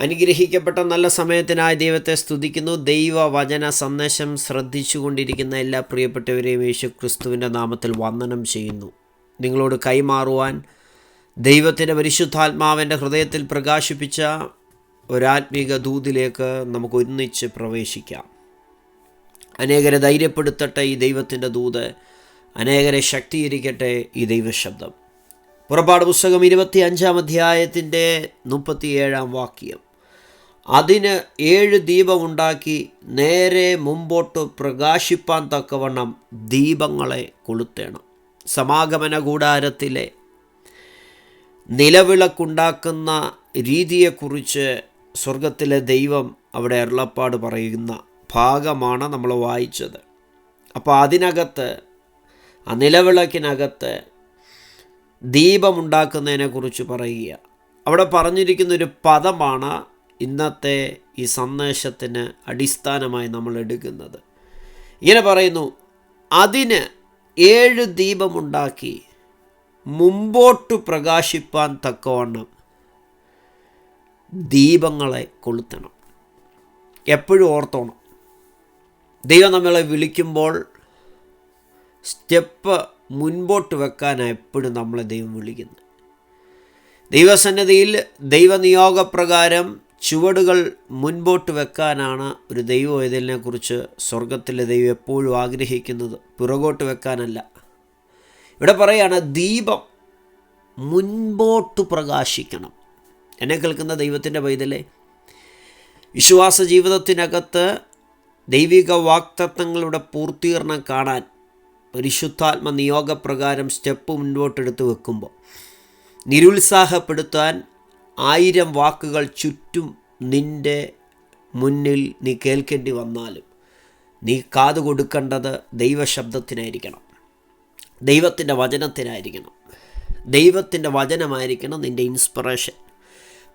അനുഗ്രഹിക്കപ്പെട്ട നല്ല സമയത്തിനായി ദൈവത്തെ സ്തുതിക്കുന്നു. ദൈവ വചന സന്ദേശം ശ്രദ്ധിച്ചുകൊണ്ടിരിക്കുന്ന എല്ലാ പ്രിയപ്പെട്ടവരെയും യേശു ക്രിസ്തുവിന്റെ നാമത്തിൽ വന്ദനം ചെയ്യുന്നു. നിങ്ങളോട് കൈമാറുവാൻ ദൈവത്തിന്റെ പരിശുദ്ധാത്മാവിന്റെ ഹൃദയത്തിൽ പ്രകാശിപ്പിച്ച ഒരാത്മീക ദൂതിലേക്ക് നമുക്ക് ഒന്നിച്ച് പ്രവേശിക്കാം. അനേകരെ ധൈര്യപ്പെടുത്തട്ടെ ഈ ദൈവത്തിന്റെ ദൂത്. അനേകരെ ശക്തീകരിക്കട്ടെ ഈ ദൈവശബ്ദം. പുറപ്പാട് പുസ്തകം ഇരുപത്തി അഞ്ചാം അധ്യായത്തിന്റെ മുപ്പത്തിയേഴാം വാക്യം. അതിന് ഏഴ് ദീപമുണ്ടാക്കി നേരെ മുമ്പോട്ട് പ്രകാശിപ്പാൻ തക്കവണ്ണം ദീപങ്ങളെ കൊളുത്തേണം. സമാഗമന കൂടാരത്തിലെ നിലവിളക്കുണ്ടാക്കുന്ന രീതിയെക്കുറിച്ച് സ്വർഗത്തിലെ ദൈവം അവിടെ അരുളപ്പാട് പറയുന്ന ഭാഗമാണ് നമ്മൾ വായിച്ചത്. അപ്പോൾ അതിനകത്ത് ആ നിലവിളക്കിനകത്ത് ദീപമുണ്ടാക്കുന്നതിനെക്കുറിച്ച് പറയുക. അവിടെ പറഞ്ഞിരിക്കുന്ന ഒരു പദമാണ് ഇന്നത്തെ ഈ സന്ദേശത്തിന് അടിസ്ഥാനമായി നമ്മൾ എടുക്കുന്നത്. ഇങ്ങനെ പറയുന്നു അതിന് ഏഴ് ദീപമുണ്ടാക്കി മുമ്പോട്ടു പ്രകാശിപ്പാൻ തക്കവണ്ണം ദീപങ്ങളെ കൊളുത്തണം. എപ്പോഴും ഓർത്തോണം. ദൈവം നമ്മളെ വിളിക്കുമ്പോൾ സ്റ്റെപ്പ് മുൻപോട്ട് വെക്കാനാണ് എപ്പോഴും നമ്മളെ ദൈവം വിളിക്കുന്നത്. ദൈവസന്നിധിയിൽ ദൈവനിയോഗപ്രകാരം ചുവടുകൾ മുൻപോട്ട് വെക്കാനാണ് ഒരു ദൈവ കുറിച്ച് സ്വർഗത്തിലെ ദൈവം എപ്പോഴും ആഗ്രഹിക്കുന്നത്. പുറകോട്ട് വെക്കാനല്ല. ഇവിടെ പറയാണ് ദീപം മുൻപോട്ട് പ്രകാശിക്കണം. എന്നെ കേൾക്കുന്ന ദൈവത്തിന്റെ പൈതലേ വിശ്വാസ ജീവിതത്തിനകത്ത് ദൈവിക വാക്തത്വങ്ങളുടെ പൂർത്തീകരണം കാണാൻ പരിശുദ്ധാത്മ നിയോഗപ്രകാരം സ്റ്റെപ്പ് മുൻപോട്ടെടുത്ത് വെക്കുമ്പോൾ നിരുത്സാഹപ്പെടുത്താൻ ആയിരം വാക്കുകൾ ചുറ്റും നിന്റെ മുന്നിൽ നീ കേൾക്കേണ്ടി വന്നാലും നീ കാതു കൊടുക്കേണ്ടത് ദൈവശബ്ദത്തിനായിരിക്കണം. ദൈവത്തിന്റെ വചനത്തിനായിരിക്കണം. ദൈവത്തിന്റെ വചനമായിരിക്കണം നിന്റെ ഇൻസ്പിറേഷൻ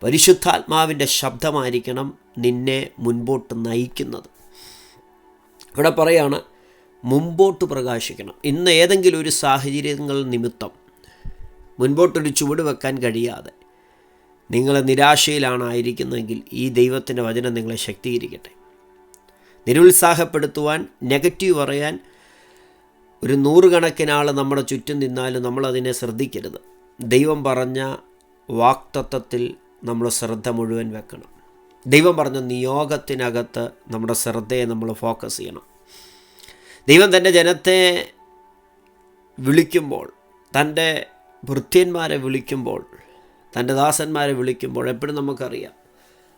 പരിശുദ്ധാത്മാവിന്റെ ശബ്ദമായിരിക്കണം നിന്നെ മുൻപോട്ട് നയിക്കുന്നത്. ഇവിടെ പറയാണ് മുമ്പോട്ട് പ്രകാശിക്കണം. ഇന്ന് ഏതെങ്കിലും ഒരു സാഹചര്യങ്ങൾ നിമിത്തം മുൻപോട്ടൊരു ചുവട് വെക്കാൻ കഴിയാതെ നിങ്ങൾ നിരാശയിലാണ് ആയിരിക്കുന്നതെങ്കിൽ ഈ ദൈവത്തിന്റെ വചനം നിങ്ങളെ ശക്തീകരിക്കട്ടെ. നിരുത്സാഹപ്പെടുത്തുവാൻ നെഗറ്റീവ് പറയാൻ ഒരു നൂറുകണക്കിന് ആൾ നമ്മുടെ ചുറ്റും നിന്നാലും നമ്മളതിനെ ശ്രദ്ധിക്കരുത്. ദൈവം പറഞ്ഞ വാക്തത്വത്തിൽ നമ്മൾ ശ്രദ്ധ മുഴുവൻ വെക്കണം. ദൈവം പറഞ്ഞ നിയോഗത്തിനകത്ത് നമ്മുടെ ശ്രദ്ധയെ നമ്മൾ ഫോക്കസ് ചെയ്യണം. ദൈവം തന്റെ ജനത്തെ വിളിക്കുമ്പോൾ തന്റെ വൃത്യന്മാരെ വിളിക്കുമ്പോൾ തന്റെ ദാസന്മാരെ വിളിക്കുമ്പോൾ എപ്പോഴും നമുക്കറിയാം.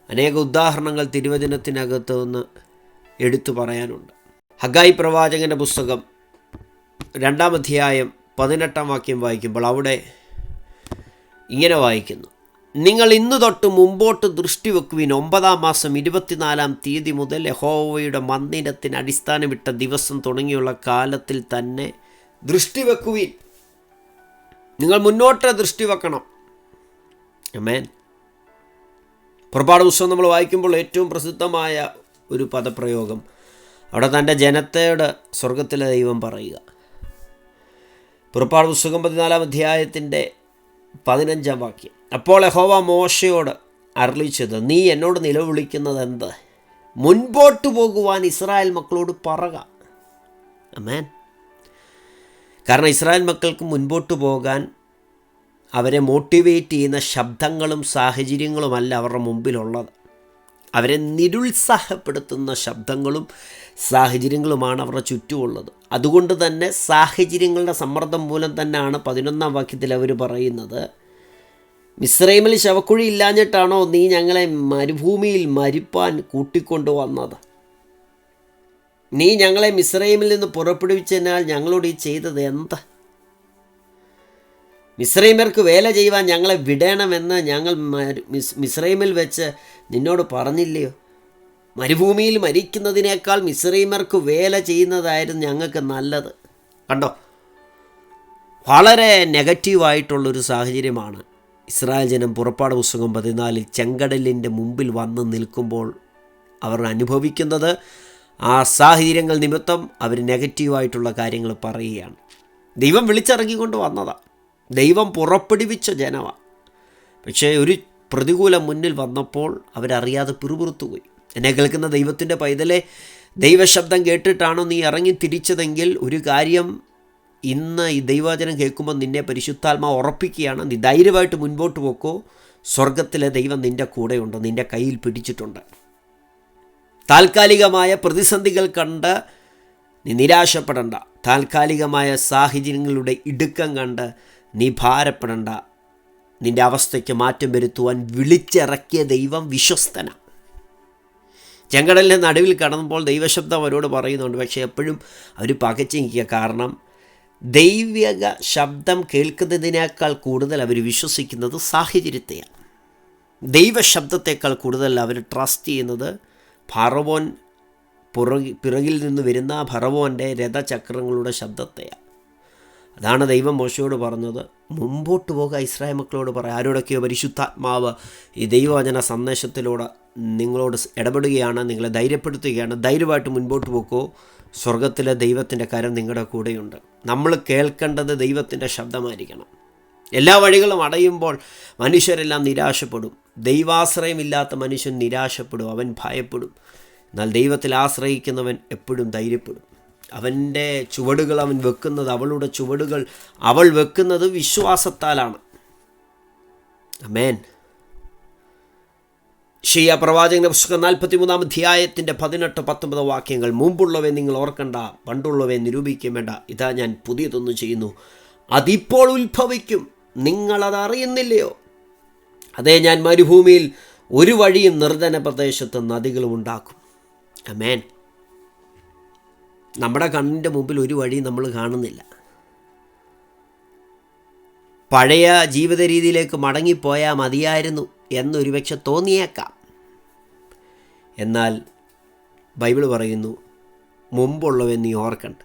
അനേക ഉദാഹരണങ്ങൾ തിരുവചനത്തിനകത്ത് നിന്ന് എടുത്തു പറയാനുണ്ട്. ഹഗായി പ്രവാചകന്റെ പുസ്തകം രണ്ടാം അധ്യായം പതിനെട്ടാം വാക്യം വായിക്കുമ്പോൾ അവിടെ ഇങ്ങനെ വായിക്കുന്നു. നിങ്ങൾ ഇന്ന് തൊട്ട് മുമ്പോട്ട് ദൃഷ്ടി വെക്കുവിൻ. ഒമ്പതാം മാസം ഇരുപത്തിനാലാം തീയതി മുതൽ യഹോവയുടെ മന്ദിരത്തിന് അടിസ്ഥാനമിട്ട ദിവസം തുടങ്ങിയുള്ള കാലത്തിൽ തന്നെ ദൃഷ്ടി വെക്കുവിൻ. നിങ്ങൾ മുന്നോട്ട് ദൃഷ്ടി വെക്കണം. അമേൻ പുറപ്പാട് പുസ്തകം നമ്മൾ വായിക്കുമ്പോൾ ഏറ്റവും പ്രസിദ്ധമായ ഒരു പദപ്രയോഗം അവിടെ തന്റെ ജനത്തോട് സ്വർഗത്തിലെ ദൈവം പറയുക. പുറപ്പാട് പുസ്തകം പതിനാലാം അധ്യായത്തിന്റെ പതിനഞ്ചാം വാക്യം. അപ്പോൾ യഹോവ മോശയോട് അരളിച്ചത് നീ എന്നോട് നിലവിളിക്കുന്നത് എന്ത്? മുൻപോട്ട് പോകുവാൻ ഇസ്രായേൽ മക്കളോട് പറക. അമേൻ കാരണം ഇസ്രായേൽ മക്കൾക്ക് മുൻപോട്ട് പോകാൻ അവരെ മോട്ടിവേറ്റ് ചെയ്യുന്ന ശബ്ദങ്ങളും സാഹചര്യങ്ങളുമല്ല അവരുടെ മുമ്പിലുള്ളത്. അവരെ നിരുത്സാഹപ്പെടുത്തുന്ന ശബ്ദങ്ങളും സാഹചര്യങ്ങളുമാണ് അവരുടെ ചുറ്റുമുള്ളത്. അതുകൊണ്ട് തന്നെ സാഹചര്യങ്ങളുടെ സമ്മർദ്ദം മൂലം തന്നെയാണ് പതിനൊന്നാം വാക്യത്തിൽ അവർ പറയുന്നത് മിശ്രൈമിൽ ശവക്കുഴി ഇല്ലാഞ്ഞിട്ടാണോ നീ ഞങ്ങളെ മരുഭൂമിയിൽ മരിപ്പാൻ കൂട്ടിക്കൊണ്ടു വന്നത് നീ ഞങ്ങളെ മിശ്രൈമിൽ നിന്ന് പുറപ്പെടുവിച്ചതിനാൽ ഞങ്ങളോട് ഈ ചെയ്തത് എന്താ? മിശ്രൈമർക്ക് വേല ചെയ്യുവാൻ ഞങ്ങളെ വിടണമെന്ന് ഞങ്ങൾ മിശ്രൈമിൽ വെച്ച് നിന്നോട് പറഞ്ഞില്ലയോ? മരുഭൂമിയിൽ മരിക്കുന്നതിനേക്കാൾ മിശ്രൈമർക്ക് വേല ചെയ്യുന്നതായിരുന്നു ഞങ്ങൾക്ക് നല്ലത്. കണ്ടോ? വളരെ നെഗറ്റീവായിട്ടുള്ളൊരു സാഹചര്യമാണ് ഇസ്രായേൽ ജനം പുറപ്പാട് പുസ്തകം പതിനാലിൽ ചെങ്കടലിന്റെ മുമ്പിൽ വന്ന് നിൽക്കുമ്പോൾ അവർ അനുഭവിക്കുന്നത് ആ സാഹചര്യങ്ങൾ നിമിത്തം അവർ നെഗറ്റീവായിട്ടുള്ള കാര്യങ്ങൾ പറയുകയാണ്. ദൈവം വിളിച്ചിറങ്ങിക്കൊണ്ട് വന്നതാണ് ദൈവം പുറപ്പെടുവിച്ച ജനമാണ് പക്ഷേ ഒരു പ്രതികൂലം മുന്നിൽ വന്നപ്പോൾ അവരറിയാതെ പിറുപിറുത്തുപോയി. എന്നെ കേൾക്കുന്ന ദൈവത്തിന്റെ പൈതലെ ദൈവശബ്ദം കേട്ടിട്ടാണോ നീ ഇറങ്ങി തിരിച്ചതെങ്കിൽ ഒരു കാര്യം ഇന്ന് ഈ ദൈവവചനം കേൾക്കുമ്പോൾ നിന്നെ പരിശുദ്ധാത്മാ ഉറപ്പിക്കുകയാണ്. നീ ധൈര്യമായിട്ട് മുൻപോട്ട് പോക്കോ. സ്വർഗത്തിലെ ദൈവം നിന്റെ കൂടെയുണ്ട്. നിന്റെ കയ്യിൽ പിടിച്ചിട്ടുണ്ട്. താൽക്കാലികമായ പ്രതിസന്ധികൾ കണ്ട് നീ നിരാശപ്പെടണ്ട. താൽക്കാലികമായ സാഹചര്യങ്ങളുടെ ഇടുക്കം കണ്ട് നീ ഭാരപ്പെടണ്ട. നിന്റെ അവസ്ഥയ്ക്ക് മാറ്റം വരുത്തുവാൻ വിളിച്ചിറക്കിയ ദൈവം വിശ്വസ്തന. ചെങ്കടലിന്റെ നടുവിൽ കടന്നപ്പോൾ ദൈവശബ്ദം അവരോട് പറയുന്നുണ്ട്. പക്ഷേ എപ്പോഴും അവർ പകച്ചു നിൽക്കുക കാരണം ദൈവിക ശബ്ദം കേൾക്കുന്നതിനേക്കാൾ കൂടുതൽ അവർ വിശ്വസിക്കുന്നത് സാഹചര്യത്തെയാണ്. ദൈവശബ്ദത്തേക്കാൾ കൂടുതൽ അവർ ട്രസ്റ്റ് ചെയ്യുന്നത് ഫറവോൻ പുറകിൽ പിറകിൽ നിന്ന് വരുന്ന ഫറവോന്റെ രഥചക്രങ്ങളുടെ ശബ്ദത്തെയാണ്. അതാണ് ദൈവം മോശയോട് പറഞ്ഞത്. മുമ്പോട്ട് പോകുക ഇസ്രായേൽ മക്കളോട് പറയാം. ആരോടൊക്കെയോ പരിശുദ്ധാത്മാവ് ഈ ദൈവവചന സന്ദേശത്തിലൂടെ നിങ്ങളോട് ഇടപെടുകയാണ് നിങ്ങളെ ധൈര്യപ്പെടുത്തുകയാണ്. ധൈര്യമായിട്ട് മുൻപോട്ട് പോക്കോ. സ്വർഗത്തിലെ ദൈവത്തിന്റെ കരം നിങ്ങളുടെ കൂടെയുണ്ട്. നമ്മൾ കേൾക്കേണ്ടത് ദൈവത്തിന്റെ ശബ്ദമായിരിക്കണം. എല്ലാ വഴികളും അടയുമ്പോൾ മനുഷ്യരെല്ലാം നിരാശപ്പെടും. ദൈവാശ്രയമില്ലാത്ത മനുഷ്യൻ നിരാശപ്പെടും അവൻ ഭയപ്പെടും. എന്നാൽ ദൈവത്തിൽ ആശ്രയിക്കുന്നവൻ എപ്പോഴും ധൈര്യപ്പെടും. അവന്റെ ചുവടുകൾ അവൻ വെക്കുന്നത് അവളുടെ ചുവടുകൾ അവൾ വെക്കുന്നത് വിശ്വാസത്താലാണ്. അമേൻ ഷിയ പ്രവാചകന്റെ പുസ്തകം നാൽപ്പത്തി മൂന്നാം അധ്യായത്തിന്റെ പതിനെട്ട് പത്തൊമ്പത് വാക്യങ്ങൾ. മുമ്പുള്ളവയെ നിങ്ങൾ ഓർക്കണ്ട പണ്ടുള്ളവയെ നിരൂപിക്കും വേണ്ട. ഇതാ ഞാൻ പുതിയതൊന്നും ചെയ്യുന്നു. അതിപ്പോൾ ഉത്ഭവിക്കും. നിങ്ങളത് അറിയുന്നില്ലയോ? അതേ ഞാൻ മരുഭൂമിയിൽ ഒരു വഴിയും നിർജന പ്രദേശത്ത് നദികളും ഉണ്ടാക്കും. അമേൻ നമ്മുടെ കണ്ണിന്റെ മുമ്പിൽ ഒരു വഴി നമ്മൾ കാണുന്നില്ല. പഴയ ജീവിത രീതിയിലേക്ക് മടങ്ങിപ്പോയാൽ മതിയായിരുന്നു എന്നൊരു പക്ഷെ തോന്നിയേക്കാം. എന്നാൽ ബൈബിൾ പറയുന്നു മുമ്പുള്ളവ നീ ഓർക്കണ്ട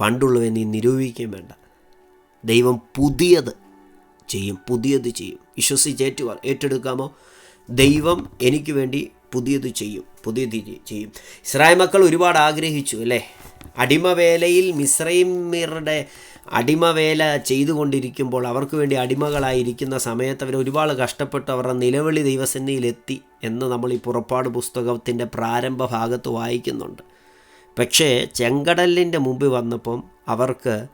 പണ്ടുള്ളവ നീ നിരൂപിക്കുകയും വേണ്ട. ദൈവം പുതിയത് ചെയ്യും പുതിയത് ചെയ്യും. വിശ്വസിച്ച് വിശ്വസിച്ചേറ്റു ഏറ്റെടുക്കാമോ? ദൈവം എനിക്ക് വേണ്ടി പുതിയത് ചെയ്യും പുതിയത് ചെയ്യും. ഇസ്രായേൽ മക്കൾ ഒരുപാട് ആഗ്രഹിച്ചു അല്ലേ? അടിമവേലയിൽ മിശ്രൈമ്യരുടെ അടിമവേല ചെയ്തുകൊണ്ടിരിക്കുമ്പോൾ അവർക്ക് വേണ്ടി അടിമകളായിരിക്കുന്ന സമയത്ത് അവർ ഒരുപാട് കഷ്ടപ്പെട്ട് അവരുടെ നിലവിളി ദൈവസന്നിയിലെത്തി എന്ന് നമ്മൾ ഈ പുറപ്പാട് പുസ്തകത്തിന്റെ പ്രാരംഭ ഭാഗത്ത് വായിക്കുന്നുണ്ട്. പക്ഷേ ചെങ്കടലിന്റെ മുമ്പിൽ വന്നപ്പം അവർക്ക്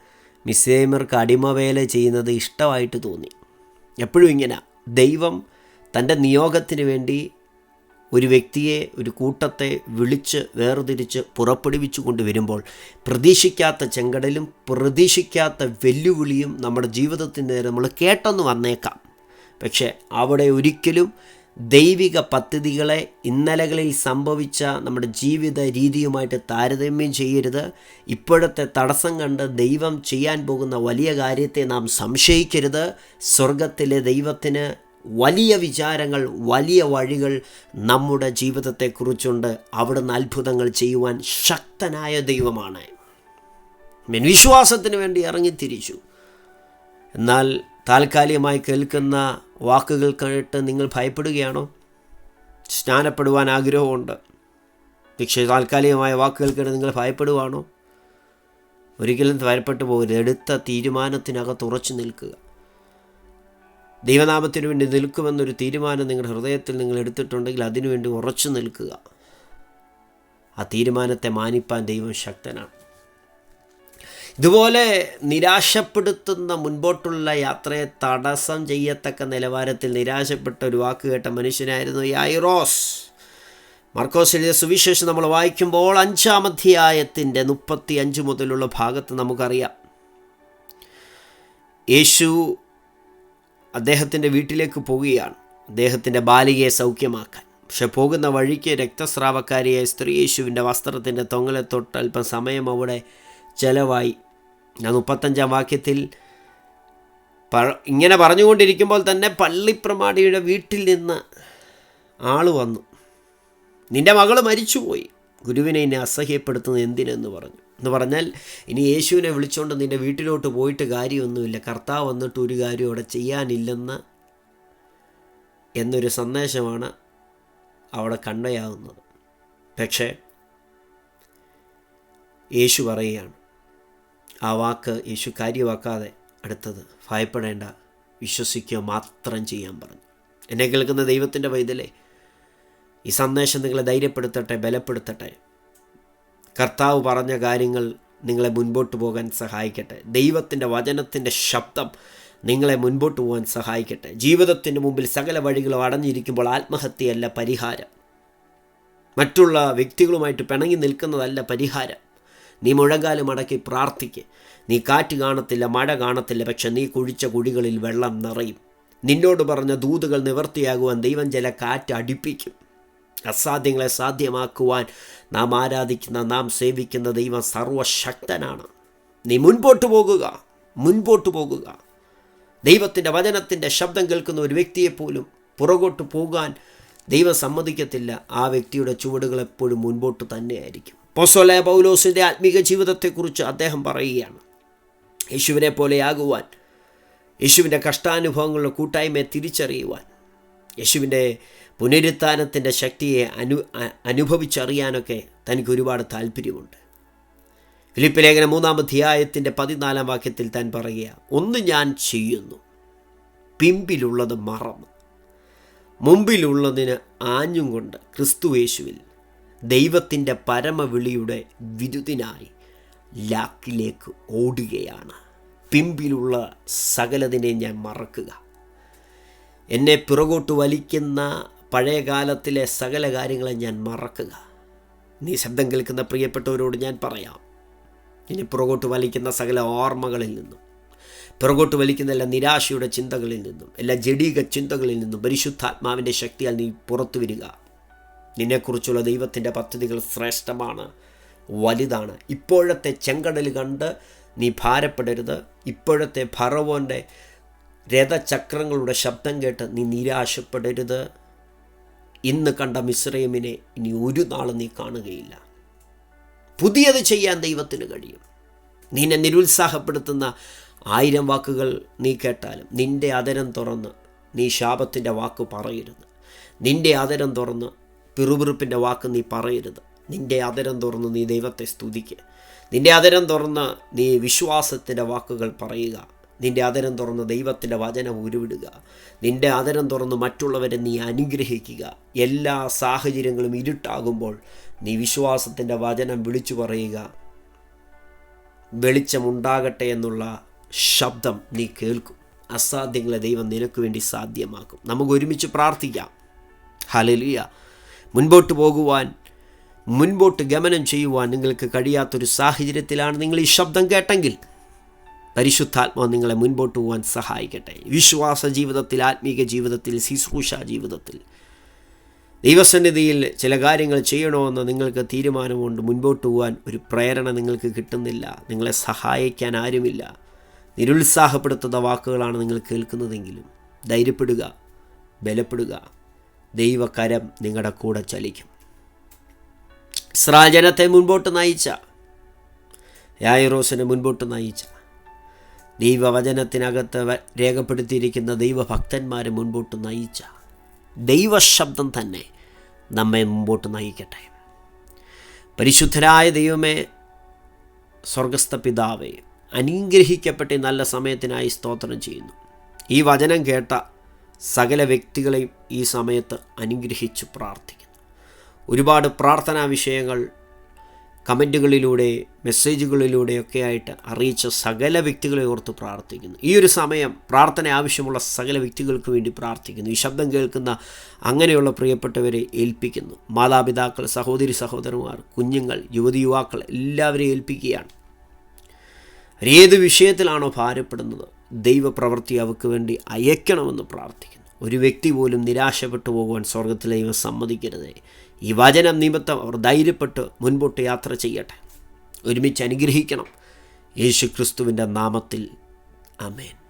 മിസ്സേമർക്ക് അടിമവേല ചെയ്യുന്നത് ഇഷ്ടമായിട്ട് തോന്നി. എപ്പോഴും ഇങ്ങനെ. ദൈവം തന്റെ നിയോഗത്തിന് വേണ്ടി ഒരു വ്യക്തിയെ ഒരു കൂട്ടത്തെ വിളിച്ച് വേർതിരിച്ച് പുറപ്പെടുവിച്ചു കൊണ്ടുവരുമ്പോൾ പ്രതീക്ഷിക്കാത്ത ചെങ്കടലും പ്രതീക്ഷിക്കാത്ത വെല്ലുവിളിയും നമ്മുടെ ജീവിതത്തിന് നേരെ നമ്മൾ കേട്ടെന്ന് വന്നേക്കാം. പക്ഷേ അവിടെ ഒരിക്കലും ദൈവിക പദ്ധതികളെ ഇന്നലകളിൽ സംഭവിച്ച നമ്മുടെ ജീവിത രീതിയുമായിട്ട് താരതമ്യം ചെയ്യരുത്. ഇപ്പോഴത്തെ തടസ്സം കണ്ട് ദൈവം ചെയ്യാൻ പോകുന്ന വലിയ കാര്യത്തെ നാം സംശയിക്കരുത്. സ്വർഗത്തിലെ ദൈവത്തിന് വലിയ വിചാരങ്ങൾ വലിയ വഴികൾ നമ്മുടെ ജീവിതത്തെക്കുറിച്ചുണ്ട്. അവിടുന്ന് അത്ഭുതങ്ങൾ ചെയ്യുവാൻ ശക്തനായ ദൈവമാണ്. മെൻ വിശ്വാസത്തിന് വേണ്ടി ഇറങ്ങിത്തിരിച്ചു. എന്നാൽ താൽക്കാലികമായി കേൾക്കുന്ന വാക്കുകൾ കേട്ട് നിങ്ങൾ ഭയപ്പെടുകയാണോ? സ്നാനപ്പെടുവാൻ ആഗ്രഹമുണ്ട്. പക്ഷേ താൽക്കാലികമായ വാക്കുകൾ കേട്ട് നിങ്ങൾ ഭയപ്പെടുവാണോ? ഒരിക്കലും ഭയപ്പെട്ടു പോകരുത്. എടുത്ത തീരുമാനത്തിനകത്ത് ഉറച്ചു നിൽക്കുക. ദൈവനാമത്തിന് വേണ്ടി നിൽക്കുമെന്നൊരു തീരുമാനം നിങ്ങളുടെ ഹൃദയത്തിൽ നിങ്ങൾ എടുത്തിട്ടുണ്ടെങ്കിൽ അതിനുവേണ്ടി ഉറച്ചു നിൽക്കുക. ആ തീരുമാനത്തെ മാനിപ്പാൻ ദൈവം ശക്തനാണ്. ഇതുപോലെ നിരാശപ്പെടുത്തുന്ന മുൻപോട്ടുള്ള യാത്രയെ തടസ്സം ചെയ്യത്തക്ക നിലവാരത്തിൽ നിരാശപ്പെട്ട ഒരു വാക്ക് കേട്ട മനുഷ്യനായിരുന്നു യായിറോസ്. മർക്കോസ് എഴുതിയ സുവിശേഷം നമ്മൾ വായിക്കുമ്പോൾ അഞ്ചാം അധ്യായത്തിന്റെ മുപ്പത്തി അഞ്ച് മുതലുള്ള ഭാഗത്ത് നമുക്കറിയാം. യേശു അദ്ദേഹത്തിന്റെ വീട്ടിലേക്ക് പോവുകയാണ് അദ്ദേഹത്തിന്റെ ബാലികയെ സൗഖ്യമാക്കാൻ. പക്ഷെ പോകുന്ന വഴിക്ക് രക്തസ്രാവക്കാരിയായ സ്ത്രീ യേശുവിന്റെ വസ്ത്രത്തിന്റെ തൊങ്ങലെ തൊട്ട് അല്പം സമയം അവിടെ ചെലവായി. ഞാൻ മുപ്പത്തഞ്ചാം വാക്യത്തിൽ ഇങ്ങനെ പറഞ്ഞുകൊണ്ടിരിക്കുമ്പോൾ തന്നെ പള്ളിപ്രമാണിയുടെ വീട്ടിൽ നിന്ന് ആൾ വന്നു. നിന്റെ മകൾ മരിച്ചുപോയി. ഗുരുവിനെ എന്നെ അസഹ്യപ്പെടുത്തുന്നത് എന്തിനെന്ന് പറഞ്ഞു. എന്ന് പറഞ്ഞാൽ ഇനി യേശുവിനെ വിളിച്ചുകൊണ്ട് നിന്റെ വീട്ടിലോട്ട് പോയിട്ട് കാര്യമൊന്നുമില്ല. കർത്താവ് വന്നിട്ട് ഒരു കാര്യം അവിടെ ചെയ്യാനില്ലെന്ന് എന്നൊരു സന്ദേശമാണ് അവിടെ കണ്ടയാകുന്നത് പക്ഷേ യേശു പറയുകയാണ് ആ വാക്ക് യേശു കാര്യമാക്കാതെ അടുത്തത് ഭയപ്പെടേണ്ട വിശ്വസിക്കുക മാത്രം ചെയ്യാൻ പറഞ്ഞു. എന്നെ കേൾക്കുന്ന ദൈവത്തിന്റെ വൈതലേ ഈ സന്ദേശം നിങ്ങളെ ധൈര്യപ്പെടുത്തട്ടെ ബലപ്പെടുത്തട്ടെ. കർത്താവ് പറഞ്ഞ കാര്യങ്ങൾ നിങ്ങളെ മുൻപോട്ട് പോകാൻ സഹായിക്കട്ടെ. ദൈവത്തിന്റെ വചനത്തിന്റെ ശബ്ദം നിങ്ങളെ മുൻപോട്ട് പോകാൻ സഹായിക്കട്ടെ. ജീവിതത്തിന്റെ മുമ്പിൽ സകല വഴികളും അടഞ്ഞിരിക്കുമ്പോൾ ആത്മഹത്യയല്ല പരിഹാരം. മറ്റുള്ള വ്യക്തികളുമായിട്ട് പിണങ്ങി നിൽക്കുന്നതല്ല പരിഹാരം. നീ മുഴങ്കാലം അടക്കി പ്രാർത്ഥിക്ക്. നീ കാറ്റ് കാണത്തില്ല മഴ കാണത്തില്ല പക്ഷെ നീ കുഴിച്ച കുഴികളിൽ വെള്ളം നിറയും. നിന്നോട് പറഞ്ഞ ദൂതുകൾ നിവർത്തിയാകുവാൻ ദൈവം ചില കാറ്റ് അടിപ്പിക്കും. അസാധ്യങ്ങളെ സാധ്യമാക്കുവാൻ നാം ആരാധിക്കുന്ന നാം സേവിക്കുന്ന ദൈവം സർവശക്തനാണ്. നീ മുൻപോട്ട് പോകുക മുൻപോട്ട് പോകുക. ദൈവത്തിന്റെ വചനത്തിന്റെ ശബ്ദം കേൾക്കുന്ന ഒരു വ്യക്തിയെപ്പോലും പുറകോട്ട് പോകാൻ ദൈവം സമ്മതിക്കത്തില്ല. ആ വ്യക്തിയുടെ ചുവടുകൾ എപ്പോഴും മുൻപോട്ട് തന്നെയായിരിക്കും. പോസോലയ പൗലോസിന്റെ ആത്മീക ജീവിതത്തെക്കുറിച്ച് അദ്ദേഹം പറയുകയാണ്. യേശുവിനെ പോലെയാകുവാൻ യേശുവിന്റെ കഷ്ടാനുഭവങ്ങളുടെ കൂട്ടായ്മയെ തിരിച്ചറിയുവാൻ യേശുവിന്റെ പുനരുത്ഥാനത്തിന്റെ ശക്തിയെ അനു അനുഭവിച്ചറിയാനൊക്കെ തനിക്ക് ഒരുപാട് താല്പര്യമുണ്ട്. ഫിലിപ്പ് ലേഖന മൂന്നാം അധ്യായത്തിന്റെ പതിനാലാം വാക്യത്തിൽ താൻ പറയുക ഒന്ന് ഞാൻ ചെയ്യുന്നു പിമ്പിലുള്ളത് മറന്ന് മുമ്പിലുള്ളതിന് ആഞ്ഞും കൊണ്ട് ക്രിസ്തു യേശുവിൽ ദൈവത്തിന്റെ പരമവിളിയുടെ വിരുദിനായി ലാക്കിലേക്ക് ഓടുകയാണ്. പിമ്പിലുള്ള സകലതിനെ ഞാൻ മറക്കുക. എന്നെ പിറകോട്ട് വലിക്കുന്ന പഴയ കാലത്തിലെ സകല കാര്യങ്ങളെ ഞാൻ മറക്കുക. നീ ശബ്ദം കേൾക്കുന്ന പ്രിയപ്പെട്ടവരോട് ഞാൻ പറയാം. ഇനി പുറകോട്ട് വലിക്കുന്ന സകല ഓർമ്മകളിൽ നിന്നും പുറകോട്ട് വലിക്കുന്ന എല്ലാ നിരാശയുടെ ചിന്തകളിൽ നിന്നും എല്ലാ ജഡീക ചിന്തകളിൽ നിന്നും പരിശുദ്ധാത്മാവിന്റെ ശക്തിയാൽ നീ പുറത്തു വരിക. നിന്നെക്കുറിച്ചുള്ള ദൈവത്തിന്റെ പദ്ധതികൾ ശ്രേഷ്ഠമാണ് വലുതാണ്. ഇപ്പോഴത്തെ ചെങ്കടൽ കണ്ട് നീ ഭാരപ്പെടരുത്. ഇപ്പോഴത്തെ ഭറവോന്റെ രഥചക്രങ്ങളുടെ ശബ്ദം കേട്ട് നീ നിരാശപ്പെടരുത്. ഇന്ന് കണ്ട മിശ്രയമിനെ ഇനി ഒരു നാൾ നീ കാണുകയില്ല. പുതിയത് ചെയ്യാൻ ദൈവത്തിന് കഴിയും. നിന്നെ നിരുത്സാഹപ്പെടുത്തുന്ന ആയിരം വാക്കുകൾ നീ കേട്ടാലും നിന്റെ അതരം തുറന്ന് നീ ശാപത്തിന്റെ വാക്ക് പറയരുത്. നിന്റെ അതരം തുറന്ന് പിറുപിറുപ്പിന്റെ വാക്ക് നീ പറയരുത്. നിന്റെ അതരം തുറന്ന് നീ ദൈവത്തെ സ്തുതിക്കുക നിന്റെ അതരം തുറന്ന് നീ വിശ്വാസത്തിന്റെ വാക്കുകൾ പറയുക. നിന്റെ അതരം തുറന്ന് ദൈവത്തിന്റെ വചനം ഉരുവിടുക. നിന്റെ അതരം തുറന്ന് മറ്റുള്ളവരെ നീ അനുഗ്രഹിക്കുക. എല്ലാ സാഹചര്യങ്ങളും ഇരുട്ടാകുമ്പോൾ നീ വിശ്വാസത്തിന്റെ വചനം വിളിച്ചു പറയുക. വെളിച്ചമുണ്ടാകട്ടെ എന്നുള്ള ശബ്ദം നീ കേൾക്കും. അസാധ്യങ്ങളെ ദൈവം നിനക്ക് വേണ്ടി സാധ്യമാക്കും. നമുക്ക് ഒരുമിച്ച് പ്രാർത്ഥിക്കാം. ഹലലിയ മുൻപോട്ട് പോകുവാൻ മുൻപോട്ട് ഗമനം ചെയ്യുവാൻ നിങ്ങൾക്ക് കഴിയാത്തൊരു സാഹചര്യത്തിലാണ് നിങ്ങൾ ഈ ശബ്ദം കേട്ടെങ്കിൽ. പരിശുദ്ധാത്മാവ് നിങ്ങളെ മുൻപോട്ട് പോകാൻ സഹായിക്കട്ടെ. വിശ്വാസ ജീവിതത്തിൽ ആത്മീക ജീവിതത്തിൽ ശുശ്രൂഷ ജീവിതത്തിൽ. ദൈവസന്നിധിയിൽ ചില കാര്യങ്ങൾ ചെയ്യണമെന്ന് നിങ്ങൾക്ക് തീരുമാനമുണ്ട്. മുൻപോട്ട് പോകാൻ ഒരു പ്രേരണ നിങ്ങൾക്ക് കിട്ടുന്നില്ല. നിങ്ങളെ സഹായിക്കാൻ ആരുമില്ല. നിരുത്സാഹപ്പെടുത്തുന്ന വാക്കുകളാണ് നിങ്ങൾ കേൾക്കുന്നതെങ്കിലും. ധൈര്യപ്പെടുക ബലപ്പെടുക. ദൈവകരം നിങ്ങളുടെ കൂടെ ചലിക്കും. ഇസ്രാജനത്തെ ജനത്തെ മുൻപോട്ട് നയിച്ച യായറോസിനെ മുൻപോട്ട് നയിച്ച ദൈവവചനത്തിനകത്ത് രേഖപ്പെടുത്തിയിരിക്കുന്ന ദൈവഭക്തന്മാരെ മുൻപോട്ട് നയിച്ച ദൈവശബ്ദം തന്നെ നമ്മെ മുമ്പോട്ട് നയിക്കട്ടെ. പരിശുദ്ധരായ ദൈവമേ സ്വർഗസ്ഥ പിതാവെ അനുഗ്രഹിക്കപ്പെട്ട നല്ല സമയത്തിനായി സ്തോത്രം ചെയ്യുന്നു. ഈ വചനം കേട്ട സകല വ്യക്തികളെയും ഈ സമയത്ത് അനുഗ്രഹിച്ച് പ്രാർത്ഥിക്കുന്നു. ഒരുപാട് പ്രാർത്ഥനാ വിഷയങ്ങൾ കമന്റുകളിലൂടെ മെസ്സേജുകളിലൂടെയൊക്കെ ആയിട്ട് അറിയിച്ച സകല വ്യക്തികളെ ഓർത്ത് പ്രാർത്ഥിക്കുന്നു. ഈ ഒരു സമയം പ്രാർത്ഥന ആവശ്യമുള്ള സകല വ്യക്തികൾക്ക് വേണ്ടി പ്രാർത്ഥിക്കുന്നു. ഈ ശബ്ദം കേൾക്കുന്ന അങ്ങനെയുള്ള പ്രിയപ്പെട്ടവരെ ഏൽപ്പിക്കുന്നു. മാതാപിതാക്കൾ സഹോദരി സഹോദരന്മാർ കുഞ്ഞുങ്ങൾ യുവതി യുവാക്കൾ എല്ലാവരെയും ഏൽപ്പിക്കുകയാണ്. ഏത് വിഷയത്തിലാണോ ഭാരപ്പെടുന്നത് ദൈവപ്രവൃത്തി അവർക്ക് വേണ്ടി അയക്കണമെന്ന് പ്രാർത്ഥിക്കുന്നു. ഒരു വ്യക്തി പോലും നിരാശപ്പെട്ടു പോകുവാൻ സ്വർഗത്തിലെ ഇവ സമ്മതിക്കരുതേ. ഈ വചനം നിമിത്തം അവർ ധൈര്യപ്പെട്ട് മുൻപോട്ട് യാത്ര ചെയ്യട്ടെ. ഒരുമിച്ച് അനുഗ്രഹിക്കണം. യേശു ക്രിസ്തുവിന്റെ നാമത്തിൽ. അമേൻ